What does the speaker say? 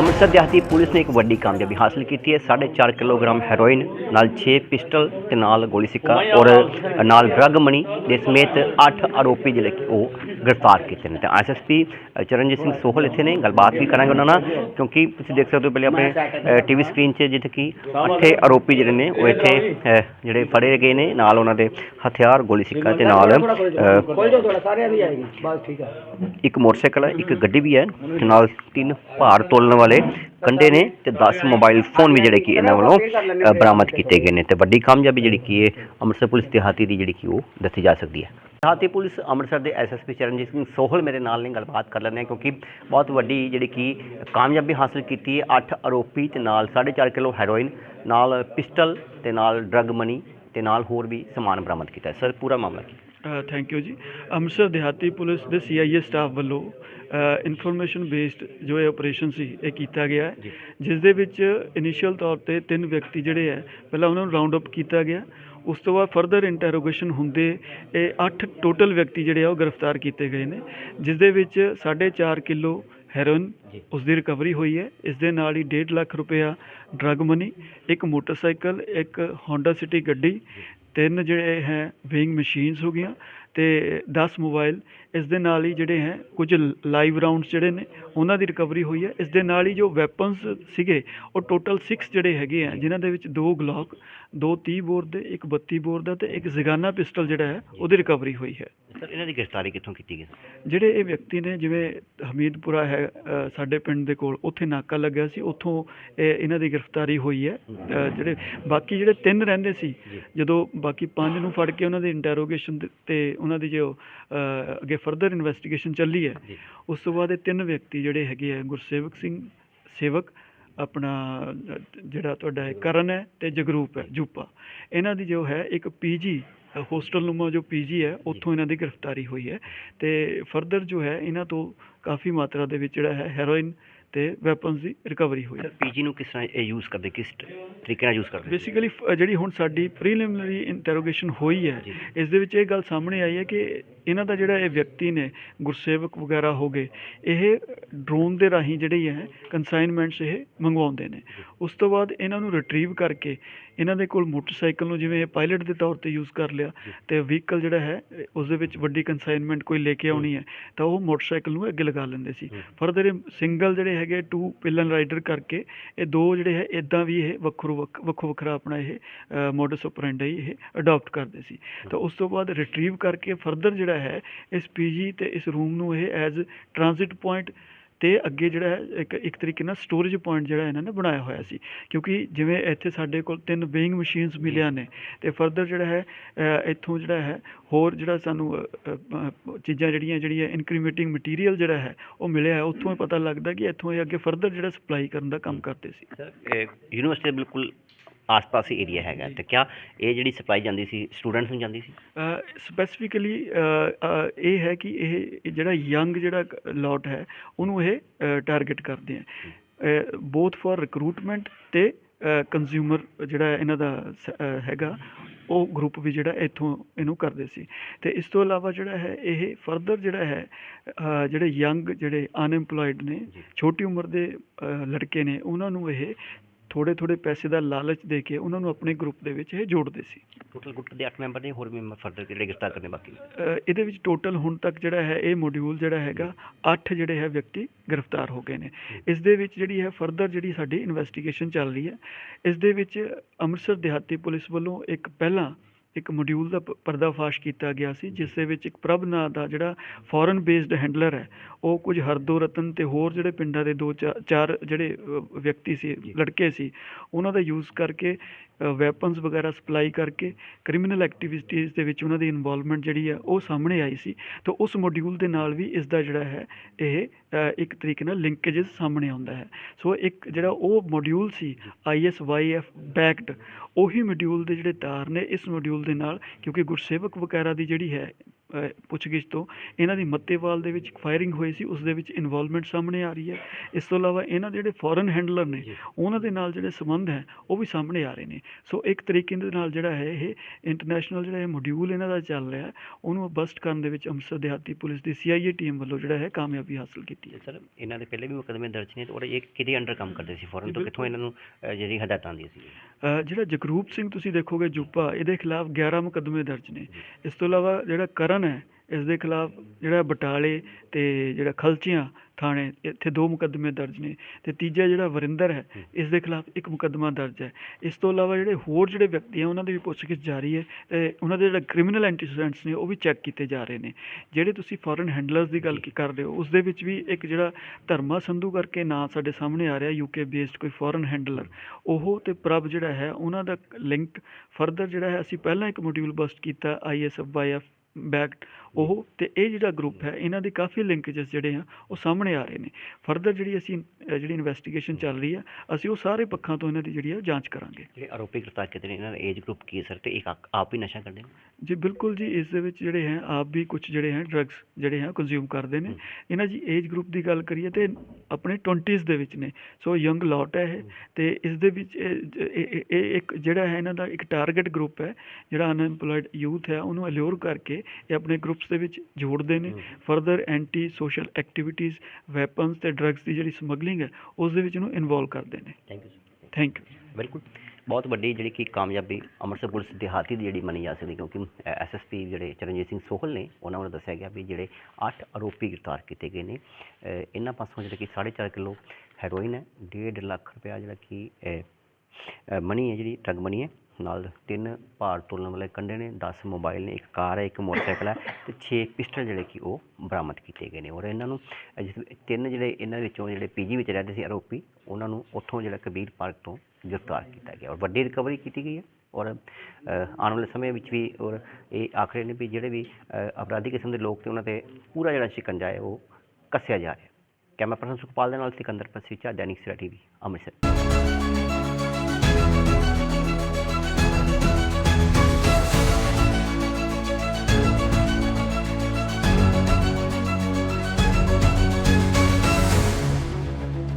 ਅੰਮ੍ਰਿਤਸਰ ਦਿਹਾਤੀ ਪੁਲਿਸ ਨੇ ਇੱਕ ਵੱਡੀ ਕਾਮਯਾਬੀ ਹਾਸਲ ਕੀਤੀ ਹੈ। 4.5 ਕਿਲੋਗ੍ਰਾਮ ਹੈਰੋਇਨ, ਨਾਲ 6 ਪਿਸਟਲ ਤੇ ਨਾਲ ਗੋਲੀ ਸਿੱਕਾ ਔਰ ਨਾਲ ਡਰੱਗ ਮਨੀ ਦੇ ਸਮੇਤ 8 ਆਰੋਪੀ ਜਿਹੜੇ ਉਹ ਗ੍ਰਿਫਤਾਰ ਕੀਤੇ ਨੇ। ਤੇ ਐਸਐਸਪੀ ਚਰਨਜੀਤ ਸਿੰਘ ਸੋਹਲ ਇੱਥੇ ਨੇ, ਗੱਲਬਾਤ ਵੀ ਕਰਾਂਗੇ ਉਹਨਾਂ ਨਾਲ, ਕਿਉਂਕਿ ਤੁਸੀਂ ਦੇਖ ਸਕਦੇ ਹੋ ਪਹਿਲੇ ਆਪਣੇ ਟੀਵੀ ਸਕਰੀਨ 'ਚ ਜਿੱਥੇ ਕਿ ਅੱਠੇ ਆਰੋਪੀ ਜਿਹੜੇ ਨੇ, ਉਹ ਇੱਥੇ ਜਿਹੜੇ ਫੜੇ ਗਏ ਨੇ, ਨਾਲ ਉਹਨਾਂ ਦੇ ਹਥਿਆਰ, ਗੋਲੀ ਸਿੱਕਾ ਤੇ ਨਾਲ ਇੱਕ ਮੋਟਰਸਾਈਕਲ ਹੈ ਇੱਕ ਗੱਡੀ ਵੀ ਹੈ ਤੇ ਨਾਲ ਤਿੰਨ ਭਾਰ ਤੋਲਣ ਵਾਲੇ ਕੰਡੇ ਨੇ ਤੇ 10 ਮੋਬਾਈਲ ਫੋਨ ਵੀ ਜਿਹੜੇ ਕਿ ਇਹਨਾਂ ਵੱਲੋਂ ਬਰਾਮਦ ਕੀਤੇ ਗਏ ਨੇ ਤੇ ਵੱਡੀ ਕਾਮਯਾਬੀ ਜਿਹੜੀ ਕੀ ਹੈ ਅੰਮ੍ਰਿਤਸਰ ਪੁਲਿਸ ਦਿਹਾਤੀ ਦੀ ਜਿਹੜੀ ਕਿ ਉਹ ਦੱਸੀ ਜਾ ਸਕਦੀ ਹੈ। ਦਿਹਾਤੀ ਪੁਲਿਸ ਅੰਮ੍ਰਿਤਸਰ ਦੇ ਐਸਐਸਪੀ ਚਰਨਜੀਤ ਸਿੰਘ ਸੋਹਲ ਮੇਰੇ ਨਾਲ ਨੇ ਗੱਲਬਾਤ ਕਰ ਲੈਂਦੇ ਹਾਂ ਕਿਉਂਕਿ ਬਹੁਤ ਵੱਡੀ ਜਿਹੜੀ ਕਿ ਕਾਮਯਾਬੀ ਹਾਸਲ ਕੀਤੀ ਹੈ। 8 ਆਰੋਪੀ ਤੇ ਨਾਲ 4.5 ਕਿਲੋ ਹੈਰੋਇਨ ਨਾਲ ਪਿਸਟਲ ਤੇ ਨਾਲ ਡਰੱਗ ਮਨੀ ਤੇ ਨਾਲ ਹੋਰ ਵੀ ਸਮਾਨ ਬਰਾਮਦ ਕੀਤਾ ਸਰ ਪੂਰਾ ਮਾਮਲਾ ਕੀ? ਥੈਂਕ ਯੂ ਜੀ। ਅੰਮ੍ਰਿਤਸਰ ਦਿਹਾਤੀ ਪੁਲਿਸ ਦੇ ਸੀਆਈਏ ਸਟਾਫ ਵੱਲੋਂ ਇਨਫੋਰਮੇਸ਼ਨ ਬੇਸਡ ਜੋ ਇਹ ਆਪਰੇਸ਼ਨ ਸੀ ਇਹ ਕੀਤਾ ਗਿਆ ਹੈ। ਜਿਸ ਦੇ ਵਿੱਚ ਇਨੀਸ਼ੀਅਲ ਤੌਰ ਤੇ ਤਿੰਨ ਵਿਅਕਤੀ ਜਿਹੜੇ ਹੈ ਪਹਿਲਾਂ ਉਹਨਾਂ ਨੂੰ ਰਾਉਂਡ ਅਪ ਕੀਤਾ ਗਿਆ। ਉਸ ਤੋਂ ਬਾਅਦ ਫਰਦਰ ਇੰਟਰੋਗੇਸ਼ਨ ਹੁੰਦੇ ਇਹ 8 ਟੋਟਲ ਵਿਅਕਤੀ ਜਿਹੜੇ ਆ ਉਹ ਗ੍ਰਿਫਤਾਰ ਕੀਤੇ ਗਏ ਨੇ ਜਿਸ ਦੇ ਵਿੱਚ 4.5 ਕਿਲੋ ਹੈਰੋਇਨ। ਉਸ ਦੀ ਰਿਕਵਰੀ ਹੋਈ ਹੈ। ਇਸ ਦੇ ਨਾਲ ਹੀ 1.5 ਲੱਖ ਰੁਪਇਆ ਡਰੱਗ ਮਨੀ ਇੱਕ ਮੋਟਰਸਾਈਕਲ ਇੱਕ ਹੋਂਡਾ ਸਿਟੀ ਗੱਡੀ ਤਿੰਨ ਜਿਹੜੇ ਹੈ ਵੇਇੰਗ ਮਸ਼ੀਨਸ ਹੋ ਗਈਆਂ। ਅਤੇ ਦਸ ਮੋਬਾਈਲ, ਇਸ ਦੇ ਨਾਲ ਹੀ ਜਿਹੜੇ ਹੈ, ਕੁਝ ਲਾਈਵ ਰਾਊਂਡਸ ਜਿਹੜੇ ਨੇ, ਉਹਨਾਂ ਦੀ ਰਿਕਵਰੀ ਹੋਈ ਹੈ। ਇਸ ਦੇ ਨਾਲ ਹੀ ਜੋ ਵੈਪਨਸ ਸੀਗੇ, ਉਹ ਟੋਟਲ ਸਿਕਸ ਜਿਹੜੇ ਹੈਗੇ ਆ, ਜਿਨ੍ਹਾਂ ਦੇ ਵਿੱਚ ਦੋ ਗਲੋਕ ਦੋ ਤੀਹ ਬੋਰ ਦੇ, ਇੱਕ 32 ਬੋਰ ਦਾ ਅਤੇ ਇੱਕ ਜ਼ਗਾਨਾ ਪਿਸਟਲ ਜਿਹੜਾ ਹੈ, ਉਹਦੀ ਰਿਕਵਰੀ ਹੋਈ ਹੈ। ਸਰ ਇਹਨਾਂ ਦੀ ਗ੍ਰਿਫਤਾਰੀ ਕਿੱਥੋਂ ਕੀਤੀ ਗਈ? ਜਿਹੜੇ ਇਹ ਵਿਅਕਤੀ ਨੇ ਜਿਵੇਂ ਹਮੀਦਪੁਰਾ ਹੈ ਅ, ਸਾਡੇ ਪਿੰਡ ਦੇ ਕੋਲ ਉੱਥੇ ਨਾਕਾ ਲੱਗਿਆ ਸੀ ਉੱਥੋਂ ਇਹ ਇਹਨਾਂ ਦੀ ਗ੍ਰਿਫਤਾਰੀ ਹੋਈ ਹੈ। ਅ, ਜਿਹੜੇ ਬਾਕੀ ਜਿਹੜੇ ਤਿੰਨ ਰਹਿੰਦੇ ਸੀ ਜੀ। ਜਦੋਂ ਬਾਕੀ ਪੰਜ ਨੂੰ ਫੜ ਕੇ ਉਹਨਾਂ ਦੀ ਇੰਟਰੋਗੇਸ਼ਨ ਤੇ ਉਹਨਾਂ ਦੀ ਜੋ ਅ, ਅੱਗੇ ਫਰਦਰ ਇਨਵੈਸਟੀਗੇਸ਼ਨ ਚੱਲੀ ਹੈ ਜੀ। ਉਸ ਤੋਂ ਬਾਅਦ ਇਹ ਤਿੰਨ ਵਿਅਕਤੀ ਜਿਹੜੇ ਹੈਗੇ ਆ ਗੁਰਸੇਵਕ ਸਿੰਘ ਸੇਵਕ ਆਪਣਾ ਅ, ਜਿਹੜਾ ਤੁਹਾਡਾ ਹੈ ਕਰਨ ਹੈ ਤੇ ਜਗਰੂਪ ਹੈ ਜੂਪਾ। ਇਹਨਾਂ ਦੀ ਜੋ ਹੈ ਇੱਕ ਪੀਜੀ ਹੋਸਟਲ ਨੂਮਾ ਜੋ ਪੀਜੀ ਹੈ ਉੱਥੋਂ ਇਹਨਾਂ ਦੀ ਗ੍ਰਿਫਤਾਰੀ ਹੋਈ ਹੈ ਤੇ ਫਰਦਰ ਜੋ ਹੈ ਇਹਨਾਂ ਤੋਂ ਕਾਫੀ ਮਾਤਰਾ ਦੇ ਵਿੱਚ ਜਿਹੜਾ ਹੈ ਹੈਰੋਇਨ ਤੇ ਵੈਪਨਸ ਦੀ ਰਿਕਵਰੀ ਹੋਈ ਸਰ ਪੀਜੀ ਨੂੰ ਕਿਸ ਤਰ੍ਹਾਂ ਇਹ ਯੂਜ਼ ਕਰਦੇ ਕਿਸ ਤਰੀਕੇ ਨਾਲ ਯੂਜ਼ ਕਰਦੇ ਬੇਸਿਕਲੀ ਜਿਹੜੀ ਹੁਣ ਸਾਡੀ ਪ੍ਰੀਲਿਮਿਨਰੀ ਇੰਟਰੋਗੇਸ਼ਨ ਹੋਈ ਹੈ। ਇਸ ਦੇ ਵਿੱਚ ਇਹ ਗੱਲ ਸਾਹਮਣੇ ਆਈ ਹੈ ਕਿ ਇਹਨਾਂ ਦਾ ਜਿਹੜਾ ਇਹ ਵਿਅਕਤੀ ਨੇ ਗੁਰਸੇਵਕ ਵਗੈਰਾ ਹੋ ਗਏ ਇਹ ਡਰੋਨ ਦੇ ਰਾਹੀਂ ਜਿਹੜੀ ਹੈ ਕਨਸਾਈਨਮੈਂਟਸ ਇਹ ਮੰਗਵਾਉਂਦੇ ਨੇ। ਉਸ ਤੋਂ ਬਾਅਦ ਇਹਨਾਂ ਨੂੰ ਰਿਟਰੀਵ ਕਰਕੇ ਇਹਨਾਂ ਦੇ ਕੋਲ ਮੋਟਰਸਾਈਕਲ ਨੂੰ ਜਿਵੇਂ ਪਾਇਲਟ ਦੇ ਤੌਰ ਤੇ ਯੂਜ਼ ਕਰ ਲਿਆ। ਤੇ ਵਹੀਕਲ ਜਿਹੜਾ ਹੈ ਉਸ ਦੇ ਵਿੱਚ ਵੱਡੀ ਕਨਸਾਈਨਮੈਂਟ ਕੋਈ ਲੈ ਕੇ ਆਉਣੀ ਹੈ ਤਾਂ ਉਹ ਮੋਟਰਸਾਈਕਲ ਨੂੰ ਅੱਗੇ ਲਗਾ ਲੈਂਦੇ ਸੀ। ਫਰਦਰ ਇਹ ਸਿੰਗਲ ਜਿਹੜੇ ਹੈਗੇ ਟੂ ਪਿਲਨ ਰਾਈਡਰ ਕਰਕੇ ਇਹ ਦੋ ਜਿਹੜੇ ਹੈ ਇਦਾਂ ਵੀ ਇਹ ਵੱਖਰੋ ਵੱਖ ਵੱਖੋ ਵੱਖਰਾ ਆਪਣਾ ਇਹ ਮੋਡਸ ਆਪਰੈਂਡਾਈ ਇਹ ਅਡਾਪਟ ਕਰਦੇ ਸੀ ਤਾਂ ਉਸ ਤੋਂ ਬਾਅਦ ਰਿਟਰੀਵ ਕਰਕੇ ਫਰਦਰ ਜਿਹੜਾ ਹੈ ਇਸ ਪੀਜੀ ਤੇ ਇਸ ਰੂਮ ਨੂੰ ਇਹ ਐਜ਼ ਟ੍ਰਾਂਜ਼ਿਟ ਪੁਆਇੰਟ ਤੇ ਅੱਗੇ ਜਿਹੜਾ ਇੱਕ ਇੱਕ ਤਰੀਕੇ ਨਾਲ ਸਟੋਰੇਜ ਪੁਆਇੰਟ ਜਿਹੜਾ ਇਹਨਾਂ ਨੇ ਬਣਾਇਆ ਹੋਇਆ ਸੀ। ਕਿਉਂਕਿ ਜਿਵੇਂ ਇੱਥੇ ਸਾਡੇ ਕੋਲ ਤਿੰਨ ਵੇਇੰਗ ਮਸ਼ੀਨਸ ਮਿਲਿਆ ਨੇ ਤੇ ਫਰਦਰ ਜਿਹੜਾ ਹੈ ਇੱਥੋਂ ਜਿਹੜਾ ਹੈ ਹੋਰ ਜਿਹੜਾ ਸਾਨੂੰ ਚੀਜ਼ਾਂ ਜਿਹੜੀਆਂ ਜਿਹੜੀਆਂ ਇਨਕਰੀਮੇਟਿੰਗ ਮਟੀਰੀਅਲ ਜਿਹੜਾ ਹੈ ਉਹ ਮਿਲਿਆ ਹੈ। ਉੱਥੋਂ ਹੀ ਪਤਾ ਲੱਗਦਾ ਕਿ ਇੱਥੋਂ ਇਹ ਅੱਗੇ ਫਰਦਰ ਜਿਹੜਾ ਸਪਲਾਈ ਕਰਨ ਦਾ ਕੰਮ ਕਰਦੇ ਸੀ। ਸਰ ਇਹ ਯੂਨੀਵਰਸਿਟੀ ਬਿਲਕੁਲ ਆਸ-ਪਾਸ ਹੀ ਏਰੀਆ ਹੈਗਾ। ਤੇ ਕਿਆ ਇਹ ਜਿਹੜੀ ਸਪਲਾਈ ਜਾਂਦੀ ਸੀ ਸਟੂਡੈਂਟਸ ਨੂੰ ਜਾਂਦੀ ਸੀ? ਸਪੈਸੀਫਿਕਲੀ ਇਹ ਹੈ ਕਿ ਇਹ ਜਿਹੜਾ ਯੰਗ ਜਿਹੜਾ ਲੋਟ ਹੈ ਉਹਨੂੰ ਇਹ ਟਾਰਗੇਟ ਕਰਦੇ ਆ ਬੋਥ ਫॉर ਰਿਕਰੂਟਮੈਂਟ ਤੇ ਕੰਜ਼ਿਊਮਰ ਜਿਹੜਾ ਇਹਨਾਂ ਦਾ ਹੈਗਾ ਉਹ ਗਰੁੱਪ ਵੀ ਜਿਹੜਾ ਇੱਥੋਂ ਇਹਨੂੰ ਕਰਦੇ ਸੀ। ਤੇ ਇਸ ਤੋਂ ਇਲਾਵਾ ਜਿਹੜਾ ਹੈ ਇਹ ਫਰਦਰ ਜਿਹੜਾ ਹੈ ਜਿਹੜੇ ਯੰਗ ਜਿਹੜੇ ਅਨਐਮਪਲੋਇਡ ਨੇ। ਛੋਟੀ ਉਮਰ ਦੇ ਲੜਕੇ ਨੇ ਉਹਨਾਂ ਨੂੰ ਇਹ ਥੋੜੇ ਥੋੜੇ ਪੈਸੇ ਦਾ ਲਾਲਚ ਦੇ ਕੇ ਉਹਨਾਂ ਨੂੰ ਆਪਣੇ ਗਰੁੱਪ ਦੇ ਵਿੱਚ ਇਹ ਜੋੜਦੇ ਸੀ। ਟੋਟਲ ਗੁੱਟ ਦੇ 8 ਮੈਂਬਰ ਨੇ ਹੋਰ ਵੀ ਮੈਂਬਰ ਫਰਦਰ ਜਿਹੜੇ ਗ੍ਰਿਫਤਾਰ ਕਰਨੇ ਬਾਕੀ ਇਹਦੇ ਵਿੱਚ ਟੋਟਲ ਹੁਣ ਤੱਕ ਜਿਹੜਾ ਹੈ ਇਹ ਮੋਡਿਊਲ ਜਿਹੜਾ ਹੈਗਾ 8 ਜਿਹੜੇ ਹੈ ਵਿਅਕਤੀ ਗ੍ਰਿਫਤਾਰ ਹੋ ਗਏ ਨੇ। ਇਸ ਦੇ ਵਿੱਚ ਜਿਹੜੀ ਹੈ ਫਰਦਰ ਜਿਹੜੀ ਸਾਡੀ ਇਨਵੈਸਟੀਗੇਸ਼ਨ ਚੱਲ ਰਹੀ ਹੈ ਇਸ ਦੇ ਵਿੱਚ ਅੰਮ੍ਰਿਤਸਰ ਦਿਹਾਤੀ ਪੁਲਿਸ ਵੱਲੋਂ ਇੱਕ ਪਹਿਲਾਂ ਇੱਕ ਮੋਡਿਊਲ ਦਾ ਪਰਦਾਫਾਸ਼ ਕੀਤਾ ਗਿਆ ਸੀ ਜਿਸ ਦੇ ਵਿੱਚ ਇੱਕ ਪ੍ਰਭ ਨਾਂ ਦਾ ਜਿਹੜਾ ਫੋਰਨ ਬੇਸਡ ਹੈਂਡਲਰ ਹੈ ਉਹ ਕੁਝ ਹਰਦੋ ਰਤਨ ਤੇ ਹੋਰ ਜਿਹੜੇ ਪਿੰਡਾਂ ਦੇ ਦੋ ਚਾਰ ਜਿਹੜੇ ਵਿਅਕਤੀ ਸੀ। ਲੜਕੇ ਸੀ ਉਹਨਾਂ ਦਾ ਯੂਜ਼ ਕਰਕੇ ਵੈਪਨਸ ਵਗੈਰਾ ਸਪਲਾਈ ਕਰਕੇ ਕ੍ਰਿਮੀਨਲ ਐਕਟੀਵਿਟੀਜ਼ ਦੇ ਵਿੱਚ ਉਹਨਾਂ ਦੀ ਇਨਵੋਲਵਮੈਂਟ ਜਿਹੜੀ ਹੈ ਉਹ ਸਾਹਮਣੇ ਆਈ ਸੀ। ਤਾਂ ਉਸ ਮੋਡਿਊਲ ਦੇ ਨਾਲ ਵੀ ਇਸ ਦਾ ਜਿਹੜਾ ਹੈ, ਇਹ ਇੱਕ ਤਰੀਕੇ ਨਾਲ ਲਿੰਕੇजेस ਸਾਹਮਣੇ ਆਉਂਦਾ ਹੈ। ਸੋ ਇੱਕ ਜਿਹੜਾ ਉਹ ਮੋਡਿਊਲ ਸੀ ਆਈਐਸਵਾਈਐਫ ਬੈਕਡ ਉਹੀ ਮੋਡਿਊਲ ਦੇ ਜਿਹੜੇ ਤਾਰ ਨੇ ਇਸ ਮੋਡਿਊਲ ਦੇ ਨਾਲ, ਕਿਉਂਕਿ ਗੁਰਸੇਵਕ ਵਗੈਰਾ ਦੀ ਜਿਹੜੀ ਹੈ ਪੁੱਛਗਿੱਛ ਤੋਂ ਇਹਨਾਂ ਦੀ ਮੱਤੇਵਾਲ ਦੇ ਵਿੱਚ ਫਾਇਰਿੰਗ ਹੋਈ ਸੀ ਉਸ ਦੇ ਵਿੱਚ ਇਨਵੋਲਵਮੈਂਟ ਸਾਹਮਣੇ ਆ ਰਹੀ ਹੈ। ਇਸ ਤੋਂ ਇਲਾਵਾ ਇਹਨਾਂ ਦੇ ਜਿਹੜੇ ਫੋਰਨ ਹੈਂਡਲਰ ਨੇ ਉਹਨਾਂ ਦੇ ਨਾਲ ਜਿਹੜੇ ਸੰਬੰਧ ਹੈ ਉਹ ਵੀ ਸਾਹਮਣੇ ਆ ਰਹੇ ਨੇ। ਸੋ ਇੱਕ ਤਰੀਕੇ ਦੇ ਨਾਲ ਜਿਹੜਾ ਹੈ ਇਹ ਇੰਟਰਨੈਸ਼ਨਲ ਜਿਹੜਾ ਇਹ ਮੋਡਿਊਲ ਇਹਨਾਂ ਦਾ ਚੱਲ ਰਿਹਾ ਉਹਨੂੰ ਬਸਟ ਕਰਨ ਦੇ ਵਿੱਚ ਅੰਮ੍ਰਿਤਸਰ ਦਿਹਾਤੀ ਪੁਲਿਸ ਦੀ ਸੀਆਈਏ ਟੀਮ ਵੱਲੋਂ ਜਿਹੜਾ ਹੈ ਕਾਮਯਾਬੀ ਹਾਸਲ ਕੀਤੀ ਹੈ। ਸਰ ਇਹਨਾਂ ਦੇ ਪਹਿਲੇ ਵੀ ਮੁਕਦਮੇ ਦਰਜ ਨੇ ਔਰ ਇਹ ਕਿਹਦੇ ਅੰਡਰ ਕੰਮ ਕਰਦੇ ਸੀ? ਫੌਰਨ ਤੋਂ ਕਿੱਥੋਂ ਇਹਨਾਂ ਨੂੰ ਜਿਹੜੀ ਹਦਾਇਤਾਂ ਆਉਂਦੀਆਂ ਸੀ? ਜਿਹੜਾ ਜਗਰੂਪ ਸਿੰਘ ਤੁਸੀਂ ਦੇਖੋਗੇ ਜੁੱਪਾ ਇਹਦੇ ਖਿਲਾਫ 11 ਮੁਕੱਦਮੇ ਦਰਜ ਨੇ। ਇਸ ਤੋਂ ਇਲਾਵਾ ਜਿਹੜਾ ਕਰਨ ਹੈ ਇਸ ਦੇ ਖਿਲਾਫ ਜਿਹੜਾ ਬਟਾਲੇ ਤੇ ਜਿਹੜਾ ਖਲਚੀਆਂ ਥਾਣੇ ਇੱਥੇ ਦੋ ਮੁਕੱਦਮੇ ਦਰਜ ਨੇ ਤੇ ਤੀਜਾ ਜਿਹੜਾ ਵਰਿੰਦਰ ਹੈ ਇਸ ਦੇ ਖਿਲਾਫ ਇੱਕ ਮੁਕੱਦਮਾ ਦਰਜ ਹੈ। ਇਸ ਤੋਂ ਇਲਾਵਾ ਜਿਹੜੇ ਹੋਰ ਜਿਹੜੇ ਵਿਅਕਤੀ ਆ ਉਹਨਾਂ ਦੀ ਵੀ ਪੁੱਛਗਿੱਛ ਜਾਰੀ ਹੈ ਤੇ ਉਹਨਾਂ ਦੇ ਜਿਹੜਾ ਕ੍ਰਿਮੀਨਲ ਐਂਟੀਸੀਡੈਂਟਸ ਨੇ ਉਹ ਵੀ ਚੈੱਕ ਕੀਤੇ ਜਾ ਰਹੇ ਨੇ। ਜਿਹੜੇ ਤੁਸੀਂ ਫੋਰਨ ਹੈਂਡਲਰਸ ਦੀ ਗੱਲ ਕੀ ਕਰ ਰਹੇ ਹੋ ਉਸ ਦੇ ਵਿੱਚ ਵੀ ਇੱਕ ਜਿਹੜਾ ਧਰਮਾ ਸੰਧੂ ਕਰਕੇ ਨਾਂ ਸਾਡੇ ਸਾਹਮਣੇ ਆ ਰਿਹਾ ਯੂਕੇ ਬੇਸਡ ਕੋਈ ਫੋਰਨ ਹੈਂਡਲਰ ਉਹ ਤੇ ਪ੍ਰਭ ਜਿਹੜਾ ਹੈ ਉਹਨਾਂ ਦਾ ਲਿੰਕ ਫਰਦਰ ਜਿਹੜਾ ਹੈ ਅਸੀਂ ਪਹਿਲਾਂ ਇੱਕ ਮੋਡਿਊਲ ਬਸਟ ਕੀਤਾ ਆਈਐਸਐਫ ਬਾਈਐਫ ਬੈਕਡ ਉਹ ਤੇ ਇਹ ਜਿਹੜਾ ਗਰੁੱਪ ਹੈ ਇਹਨਾਂ ਦੇ ਕਾਫੀ ਲਿੰਕੇजेस ਜਿਹੜੇ ਆ ਉਹ ਸਾਹਮਣੇ ਆ ਰਹੇ ਨੇ। ਫਰਦਰ ਜਿਹੜੀ ਅਸੀਂ ਜਿਹੜੀ ਇਨਵੈਸਟੀਗੇਸ਼ਨ ਚੱਲ ਰਹੀ ਹੈ ਅਸੀਂ ਉਹ ਸਾਰੇ ਪੱਖਾਂ ਤੋਂ ਇਹਨਾਂ ਦੀ ਜਿਹੜੀ ਆ ਜਾਂਚ ਕਰਾਂਗੇ। ਜਿਹੜੇ ਆਰੋਪੀ ਗ੍ਰਿਫਤਾਰ ਕੀਤੇ ਨੇ ਇਹਨਾਂ ਦਾ ਏਜ ਗਰੁੱਪ ਕੀ ਹੈ ਸਰ ਤੇ ਇੱਕ ਆਪ- ਵੀ ਨਸ਼ਾ ਕਰਦੇ ਨੇ? ਜੀ ਬਿਲਕੁਲ ਜੀ ਇਸ ਦੇ ਵਿੱਚ ਜਿਹੜੇ ਹੈ ਆਪ ਵੀ ਕੁਝ ਜਿਹੜੇ ਹੈ ਡਰੱਗਸ ਜਿਹੜੇ ਹੈ ਕੰਜ਼ਿਊਮ ਕਰਦੇ ਨੇ। ਇਹਨਾਂ ਦੀ ਏਜ ਗਰੁੱਪ ਦੀ ਗੱਲ ਕਰੀਏ ਤੇ ਆਪਣੇ 20s ਦੇ ਵਿੱਚ ਨੇ। ਸੋ ਯੰਗ ਲੋਟ ਹੈ ਇਹ। ਤੇ ਇਸ ਦੇ ਵਿੱਚ ਇਹ ਇੱਕ ਜਿਹੜਾ ਹੈ ਇਹਨਾਂ ਦਾ ਇੱਕ ਟਾਰਗੇਟ ਗਰੁੱਪ ਹੈ। ਜਿਹੜਾ ਅਨਐਮਪਲੋਇਡ ਯੂਥ ਹੈ ਉਹਨੂੰ ਅਲਿਓਰ ਕਰਕੇ ਇਹ ਆਪਣੇ ਗਰੁੱਪਸ ਦੇ ਵਿੱਚ ਜੋੜਦੇ ਨੇ। Further anti social activities weapons ਤੇ ਡਰੱਗਸ ਦੀ ਜਿਹੜੀ ਸਮਗਲਿੰਗ ਹੈ ਉਸ ਦੇ ਵਿੱਚ ਇਹਨੂੰ ਇਨਵੋਲਵ ਕਰਦੇ ਨੇ। ਥੈਂਕ ਯੂ ਥੈਂਕ ਯੂ ਬਿਲਕੁਲ। ਬਹੁਤ ਵੱਡੀ ਜਿਹੜੀ ਕਿ ਕਾਮਯਾਬੀ ਅੰਮ੍ਰਿਤਸਰ ਪੁਲਿਸ ਦਿਹਾਤੀ ਦੀ ਜਿਹੜੀ ਮੰਨੀ ਜਾ ਸਕਦੀ ਕਿਉਂਕਿ ਐਸਐਸਪੀ ਜਿਹੜੇ ਚਰਨਜੀਤ ਸਿੰਘ ਸੋਹਲ ਨੇ ਉਹਨਾਂ ਵੱਲੋਂ ਦੱਸਿਆ ਗਿਆ ਵੀ ਜਿਹੜੇ 8 ਆਰੋਪੀ ਗ੍ਰਿਫਤਾਰ ਕੀਤੇ ਗਏ ਨੇ। ਇਹਨਾਂ ਪਾਸੋਂ ਜਿਹੜੇ ਕਿ 4.5 ਕਿਲੋ ਹੈਰੋਇਨ ਹੈ 1.5 ਲੱਖ ਰੁਪਇਆ ਜਿਹੜਾ ਕਿ ਅ, ਹੈ ਜਿਹੜੀ ਡਰਗ ਮਨੀ ਹੈ। ਨਾਲ ਤਿੰਨ ਭਾਰ ਤੋਲਣ ਵਾਲੇ ਕੰਡੇ ਨੇ 10 ਮੋਬਾਈਲ ਨੇ ਇੱਕ ਕਾਰ ਹੈ ਇੱਕ ਮੋਟਰਸਾਈਕਲ ਹੈ ਤੇ 6 ਪਿਸਟਲ ਜਿਹੜੇ ਕਿ ਉਹ ਬਰਾਮਦ ਕੀਤੇ ਗਏ ਨੇ। ਔਰ ਇਹਨਾਂ ਨੂੰ ਜਿਸ- ਤਿੰਨ ਜਿਹੜੇ ਇਹਨਾਂ ਵਿੱਚੋਂ ਜਿਹੜੇ ਪੀਜੀ ਵਿੱਚ ਰਹਿੰਦੇ ਸੀ ਆਰੋਪੀ ਉਹਨਾਂ ਨੂੰ ਉੱਥੋਂ ਜਿਹੜਾ ਕਬੀਰ ਪਾਰਕ ਤੋਂ ਗ੍ਰਿਫਤਾਰ ਕੀਤਾ ਗਿਆ। ਔਰ ਵੱਡੀ ਰਿਕਵਰੀ ਕੀਤੀ ਗਈ ਹੈ। ਔਰ ਆਉਣ ਵਾਲੇ ਸਮੇਂ ਵਿੱਚ ਵੀ ਔਰ ਇਹ ਆਖਰੇ ਨੇ ਵੀ ਜਿਹੜੇ ਵੀ ਅਪਰਾਧੀ ਕਿਸਮ ਦੇ ਲੋਕ ਤੇ ਉਹਨਾਂ ਤੇ ਪੂਰਾ ਜਿਹੜਾ ਸ਼ਿਕੰਜਾ ਹੈ ਉਹ ਕੱਸਿਆ ਜਾ ਰਿਹਾ ਕੈਮਰਾ ਪਰਸਨ ਸੁਖਪਾਲ ਦੇ ਨਾਲ ਸਿਕੰਦਰ ਪਸੀਚਾ ਦੈਨਿਕ ਸਵੇਰਾ ਟੀਵੀ ਅੰਮ੍ਰਿਤਸਰ।